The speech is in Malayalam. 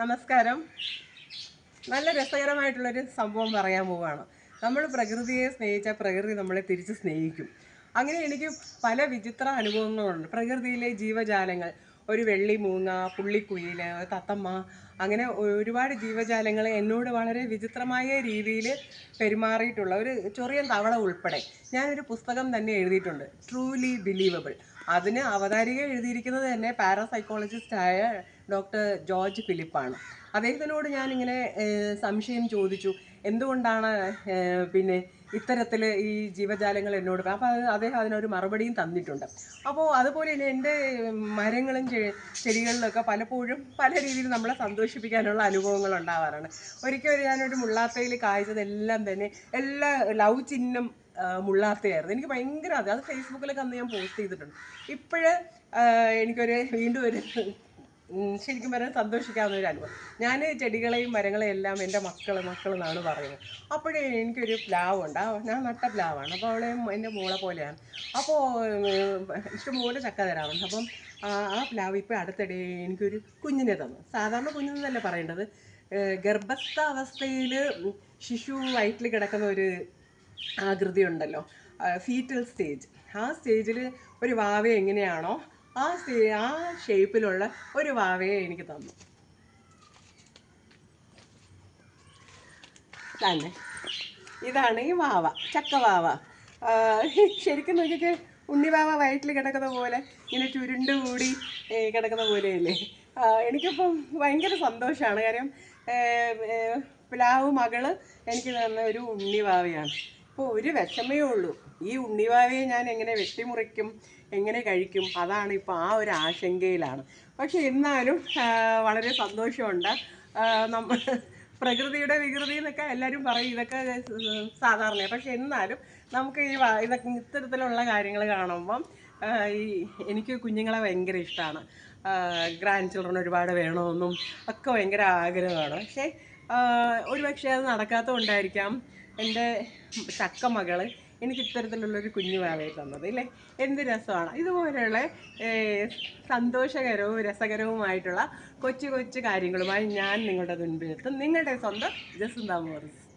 നമസ്കാരം. നല്ല രസകരമായിട്ടുള്ളൊരു സംഭവം പറയാൻ പോവുകയാണ് നമ്മൾ പ്രകൃതിയെ സ്നേഹിച്ചാൽ പ്രകൃതി നമ്മളെ തിരിച്ച് സ്നേഹിക്കും. അങ്ങനെ എനിക്ക് പല വിചിത്ര അനുഭവങ്ങളുണ്ട്. പ്രകൃതിയിലെ ജീവജാലങ്ങൾ ഒരു വെള്ളി മൂങ്ങ പുള്ളിക്കുയിൽ തത്തമ്മ അങ്ങനെ ഒരുപാട് ജീവജാലങ്ങൾ എന്നോട് വളരെ വിചിത്രമായ രീതിയിൽ പെരുമാറിയിട്ടുള്ള ഒരു ചെറിയ തവള ഉൾപ്പെടെ ഞാനൊരു പുസ്തകം തന്നെ എഴുതിയിട്ടുണ്ട്. ട്രൂലി ബിലീവബിൾ അതിന് അവതാരിക എഴുതിയിരിക്കുന്നത് തന്നെ പാരാസൈക്കോളജിസ്റ്റായ ഡോക്ടർ ജോർജ് ഫിലിപ്പാണ്. അദ്ദേഹത്തിനോട് ഞാനിങ്ങനെ സംശയം ചോദിച്ചു. എന്തുകൊണ്ടാണ് പിന്നെ ഇത്തരത്തിൽ ഈ ജീവജാലങ്ങൾ എന്നോട് അപ്പോൾ അദ്ദേഹം അതിനൊരു മറുപടിയും തന്നിട്ടുണ്ട്. അപ്പോൾ അതുപോലെ തന്നെ എന്റെ മരങ്ങളും ചെടികളിലൊക്കെ പലപ്പോഴും പല രീതിയിൽ നമ്മളെ സന്തോഷിപ്പിക്കാനുള്ള അനുഭവങ്ങൾ ഉണ്ടാവാറാണ്. ഒരിക്കൽ ഞാനൊരു മുള്ളാത്തയിൽ കായ്ച്ചതെല്ലാം തന്നെ എല്ലാ ലവ് ചിഹ്നം മുള്ളാത്തയായിരുന്നു. എനിക്ക് ഭയങ്കര അത് അത് ഫേസ്ബുക്കിലൊക്കെ അന്ന് ഞാൻ പോസ്റ്റ് ചെയ്തിട്ടുണ്ട്. ഇപ്പോഴ് എനിക്കൊരു വീണ്ടും ഒരു ശരിക്കും പറഞ്ഞാൽ സന്തോഷിക്കാവുന്ന ഒരു അനുഭവം. ഞാൻ ചെടികളെയും മരങ്ങളെയും എല്ലാം എന്റെ മക്കൾ മക്കൾ എന്നാണ് പറയുന്നത്. അപ്പോഴേ എനിക്കൊരു പ്ലാവുണ്ട് ആ ഞാൻ നട്ട പ്ലാവാണ്. അപ്പോൾ അവളെ എന്റെ മോളെ പോലെയാണ്. അപ്പോൾ ഇഷ്ടംപോലെ ചക്ക തരാറുണ്ട്. അപ്പം ആ പ്ലാവ് ഇപ്പോൾ അടുത്തിടെ എനിക്കൊരു കുഞ്ഞിനെ തന്നു. സാധാരണ കുഞ്ഞെന്നല്ല പറയേണ്ടത്. ഗർഭസ്ഥ അവസ്ഥയിൽ ശിശു വയറ്റിൽ കിടക്കുന്ന ഒരു ആകൃതി ഉണ്ടല്ലോ. Fetal stage. ആ സ്റ്റേജിൽ ഒരു വാവ എങ്ങനെയാണോ ആ ആ ഷേപ്പിലുള്ള ഒരു വാവയെ എനിക്ക് തന്നു. തന്നെ. ഇതാണ് ഈ വാവ ചക്ക വാവ. ശരിക്കും നോക്കിയിട്ട് ഉണ്ണിവാവ വയറ്റിൽ കിടക്കുന്ന പോലെ ഇങ്ങനെ ചുരുണ്ട് കൂടി കിടക്കുന്ന പോലെയല്ലേ? എനിക്കിപ്പം ഭയങ്കര സന്തോഷമാണ്. കാര്യം പ്ലാവ് മകൾ എനിക്ക് തന്ന ഒരു ഉണ്ണിവാവയാണ് ഇപ്പോൾ ഒരു വിഷമേ ഉള്ളൂ. ഈ ഉണ്ണിവാവയെ ഞാൻ എങ്ങനെ വെട്ടിമുറിക്കും എങ്ങനെ കഴിക്കും അതാണ് ഇപ്പോൾ ആ ഒരു ആശങ്കയിലാണ്. പക്ഷെ എന്നാലും വളരെ സന്തോഷമുണ്ട്. നമ്മൾ പ്രകൃതിയുടെ വികൃതി എന്നൊക്കെ എല്ലാവരും പറയും. ഇതൊക്കെ സാധാരണയാണ് പക്ഷെ എന്നാലും നമുക്ക് ഈ ഇതൊക്കെ ഇത്തരത്തിലുള്ള കാര്യങ്ങൾ കാണുമ്പം ഈ എനിക്ക് കുഞ്ഞുങ്ങളെ ഭയങ്കര ഇഷ്ടമാണ് ഗ്രാൻഡ് ചിൽഡ്രൻ ഒരുപാട് വേണമെന്നും ഒക്കെ ഭയങ്കര ആഗ്രഹമാണ്. പക്ഷേ ഒരു പക്ഷേ അത് നടക്കാത്തതുകൊണ്ടായിരിക്കാം. എന്റെ ചക്ക മകൾ എനിക്ക് ഇത്തരത്തിലുള്ളൊരു കുഞ്ഞു തന്നത് ഇല്ലേ? എന്ത് രസമാണ്. ഇതുപോലെയുള്ള സന്തോഷകരവും രസകരവുമായിട്ടുള്ള കൊച്ചു കൊച്ചു കാര്യങ്ങളുമായി ഞാൻ നിങ്ങളുടെ മുൻപിലെത്തും നിങ്ങളുടെ സ്വന്തം ജസുന്ത മോറിസ്.